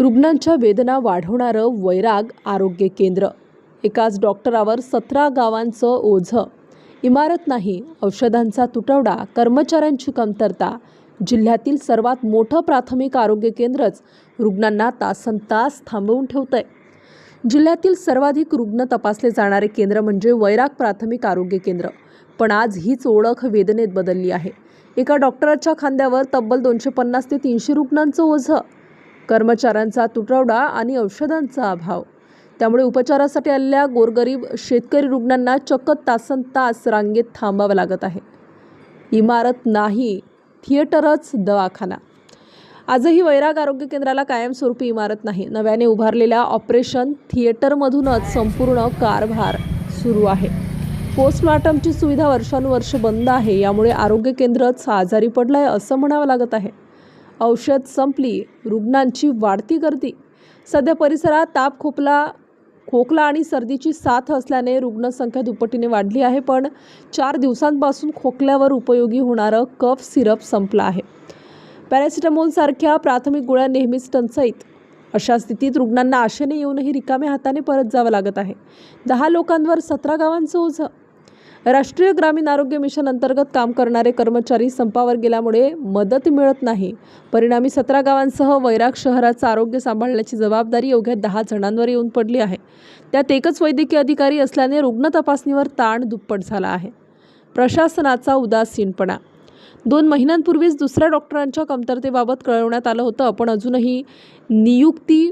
रुग्णांच्या वेदना वाढवणारं वैराग आरोग्य केंद्र. एकाच डॉक्टरावर सतरा गावांचं ओझं. इमारत नाही औषधांचा तुटवडा कर्मचाऱ्यांची कमतरता. जिल्ह्यातील सर्वात मोठं प्राथमिक आरोग्य केंद्रच रुग्णांना तासन तास थांबवून ठेवतंय. जिल्ह्यातील सर्वाधिक रुग्ण तपासले जाणारे केंद्र म्हणजे वैराग प्राथमिक आरोग्य केंद्र. पण आज हीच ओळख वेदनेत बदलली आहे. एका डॉक्टराच्या खांद्यावर तब्बल दोनशे पन्नास ते तीनशे रुग्णांचं ओझं. कर्मचाऱ्यांचा तुटवडा आणि औषधांचा अभाव. त्यामुळे उपचारासाठी आलेल्या गोरगरीब शेतकरी रुग्णांना चक्क तासन तास रांगेत थांबावं लागत आहे. इमारत नाही थिएटरच दवाखाना. आजही वैराग आरोग्य केंद्राला कायमस्वरूपी इमारत नाही. नव्याने उभारलेल्या ऑपरेशन थिएटरमधूनच संपूर्ण कारभार सुरू आहे. पोस्टमॉर्टमची सुविधा वर्षानुवर्ष बंद आहे. यामुळे आरोग्य केंद्रच आजारी पडलं आहे असं म्हणावं लागत आहे. औषध संपली रुग्णांची वाढती गर्दी. सध्या परिसरात ताप खोकला खोकला आणि सर्दीची साथ असल्याने रुग्णसंख्या दुपटीने वाढली आहे पण चार दिवसांपासून खोकल्यावर उपयोगी होणारं कफ सिरप संपलं आहे. पॅरासिटामॉलसारख्या प्राथमिक गोळ्या नेहमीच टंचाईत. अशा स्थितीत रुग्णांना आशेने येऊनही रिकाम्या हाताने परत जावं लागत आहे. दहा लोकांवर सतरा गावांचं ओझं. राष्ट्रीय ग्रामीण आरोग्य मिशन अंतर्गत काम करणारे कर्मचारी संपावर गेल्यामुळे मदत मिळत नाही. परिणामी सतरा गावांसह वैराग शहराचं आरोग्य सांभाळण्याची जबाबदारी अवघ्या दहा जणांवर येऊन पडली आहे. त्यात एकच वैद्यकीय अधिकारी असल्याने रुग्ण तपासणीवर ताण दुप्पट झाला आहे. प्रशासनाचा उदासीनपणा. दोन महिन्यांपूर्वीच दुसऱ्या डॉक्टरांच्या कमतरतेबाबत कळवण्यात आलं होतं पण अजूनही नियुक्ती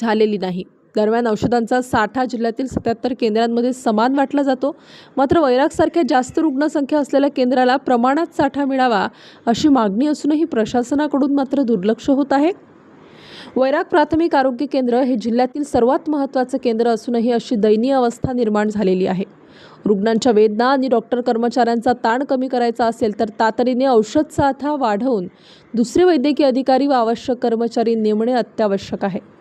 झालेली नाही. दरम्यान औषधांचा साठा जिल्ह्यातील सत्याहत्तर केंद्रांमध्ये समान वाटला जातो. मात्र वैरागसारख्या जास्त रुग्णसंख्या असलेल्या केंद्राला प्रमाणात साठा मिळावा अशी मागणी असूनही प्रशासनाकडून मात्र दुर्लक्ष होत आहे. वैराग प्राथमिक आरोग्य केंद्र हे जिल्ह्यातील सर्वात महत्त्वाचं केंद्र असूनही अशी दयनीय अवस्था निर्माण झालेली आहे. रुग्णांच्या वेदना आणि डॉक्टर कर्मचाऱ्यांचा ताण कमी करायचा असेल तर तातडीने औषध साठा वाढवून दुसरे वैद्यकीय अधिकारी व आवश्यक कर्मचारी नेमणे अत्यावश्यक आहे.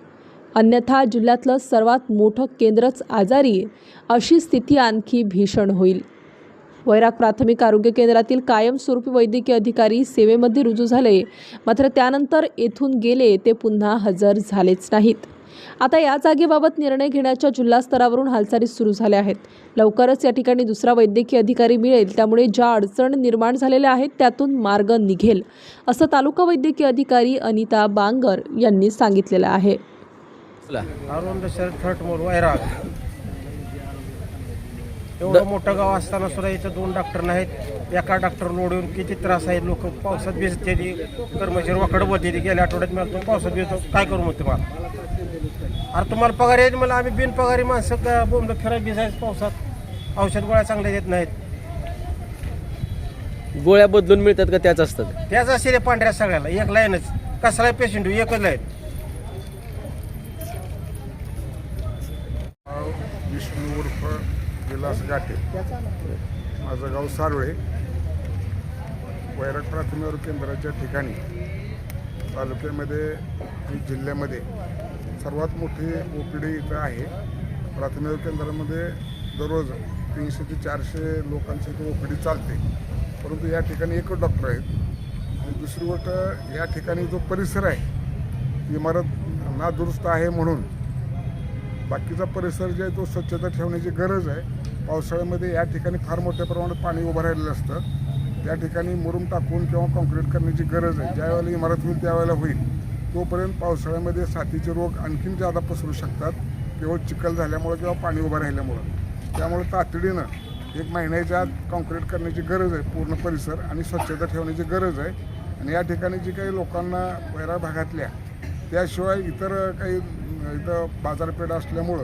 अन्यथा जिल्ह्यातलं सर्वात मोठं केंद्रच आजारी अशी स्थिती आणखी भीषण होईल. वैराग प्राथमिक आरोग्य केंद्रातील कायमस्वरूपी वैद्यकीय अधिकारी सेवेमध्ये रुजू झाले. मात्र त्यानंतर येथून गेले ते पुन्हा हजर झालेच नाहीत. आता या जागेबाबत निर्णय घेण्याच्या जिल्हा स्तरावरून हालचाली सुरू झाल्या आहेत. लवकरच या ठिकाणी दुसरा वैद्यकीय अधिकारी मिळेल. त्यामुळे ज्या अडचण निर्माण झालेल्या आहेत त्यातून मार्ग निघेल असं तालुका वैद्यकीय अधिकारी अनिता बांगर यांनी सांगितलेलं आहे. अरुण दशरथ थटमोल वैराग. एवढं मोठं गाव असताना सुद्धा इथं दोन डॉक्टर नाहीत. एका डॉक्टर लोड येऊन किती त्रास आहेत लोक पावसात भिजते कर्मचारी वाकडं बोलते गेल्या आठवड्यात मिळतो पावसात भिजतो. काय करू मग तुम्हाला? अरे तुम्हाला पगार येत मला आम्ही बिनपगारी माणसं का बोंबलं फिरायला भिजायचं पावसात? औषध गोळ्या चांगल्या देत नाहीत. गोळ्या बदलून मिळतात का त्याच असतात? त्याच असे रे पांढऱ्या सगळ्याला एक लाईनच. कसला पेशंट एकच लाईन. विष्णू उर्फ विलास गाठे माझं गाव सारोळे. वैरट प्राथमिक आरोग्य केंद्राच्या ठिकाणी तालुक्यामध्ये आणि जिल्ह्यामध्ये सर्वात मोठी ओ पी डी इथं आहे. प्राथमिक आरोग्य केंद्रामध्ये दररोज तीनशे ते चारशे लोकांची इथं ओ पी डी चालते. परंतु या ठिकाणी एकच डॉक्टर आहेत. आणि दुसरी गोष्ट या ठिकाणी जो परिसर आहे इमारत नादुरुस्त आहे म्हणून बाकीचा परिसर जे आहे तो स्वच्छता ठेवण्याची गरज आहे. पावसाळ्यामध्ये या ठिकाणी फार मोठ्या प्रमाणात पाणी उभं राहिलेलं असतं. त्या ठिकाणी मुरुम टाकून किंवा कॉन्क्रीट करण्याची गरज आहे. ज्यावेळेला इमारत होईल त्यावेळेला होईल. तोपर्यंत पावसाळ्यामध्ये साथीचे रोग आणखीन जादा पसरू शकतात. केवळ चिखल झाल्यामुळं किंवा पाणी उभं राहिल्यामुळं. त्यामुळे तातडीनं एक महिन्याच्या आत कॉन्क्रीट करण्याची गरज आहे. पूर्ण परिसर आणि स्वच्छता ठेवण्याची गरज आहे. आणि या ठिकाणी जी काही लोकांना वैरा भागातल्या त्याशिवाय इतर काही इथं बाजारपेठ असल्यामुळं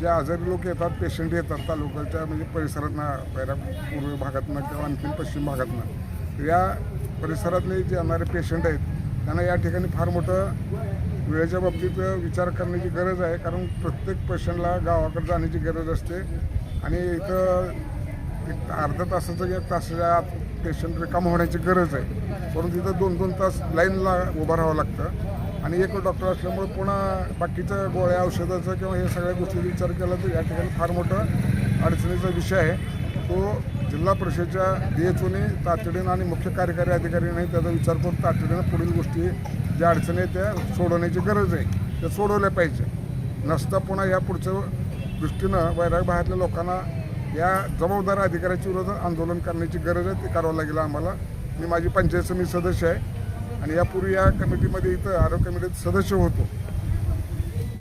जे आजारी लोक येतात पेशंट येतात तालुक्याच्या म्हणजे परिसरातनं पैरा पूर्व भागातनं किंवा आणखीन पश्चिम भागातनं या परिसरातले जे येणारे पेशंट आहेत त्यांना या ठिकाणी फार मोठं वेळेच्या बाबतीत विचार करण्याची गरज आहे. कारण प्रत्येक पेशंटला गावाकडे जाण्याची गरज असते. आणि इथं एक अर्धा तासाचं एक तासाच्या आत पेशंट रिकाम होण्याची गरज आहे. परंतु इथं दोन दोन तास लाईनला उभं राहावं लागतं. आणि एक डॉक्टर असल्यामुळे पुन्हा बाकीच्या गोळ्या औषधाचा किंवा हे सगळ्या गोष्टीचा विचार केला तर या ठिकाणी फार मोठा अडचणीचा विषय आहे. तो जिल्हा परिषदेच्या डीएचओने तातडीनं आणि मुख्य कार्यकारी अधिकाऱ्याने त्याचा विचार करून तातडीनं पुढील गोष्टी ज्या अडचणी आहेत त्या सोडवण्याची गरज आहे. त्या सोडवल्या पाहिजे. नसता पुन्हा या पुढच्या दृष्टीनं वैराग भागातल्या लोकांना या जबाबदार अधिकाऱ्याच्या विरोधात आंदोलन करण्याची गरज आहे ते करावं लागेल आम्हाला. मी माझी पंचायत समिती सदस्य आहे. आणि यापूर्वी या कमिटीमध्ये इथं आरोग्य कमिटीत सदस्य होतो.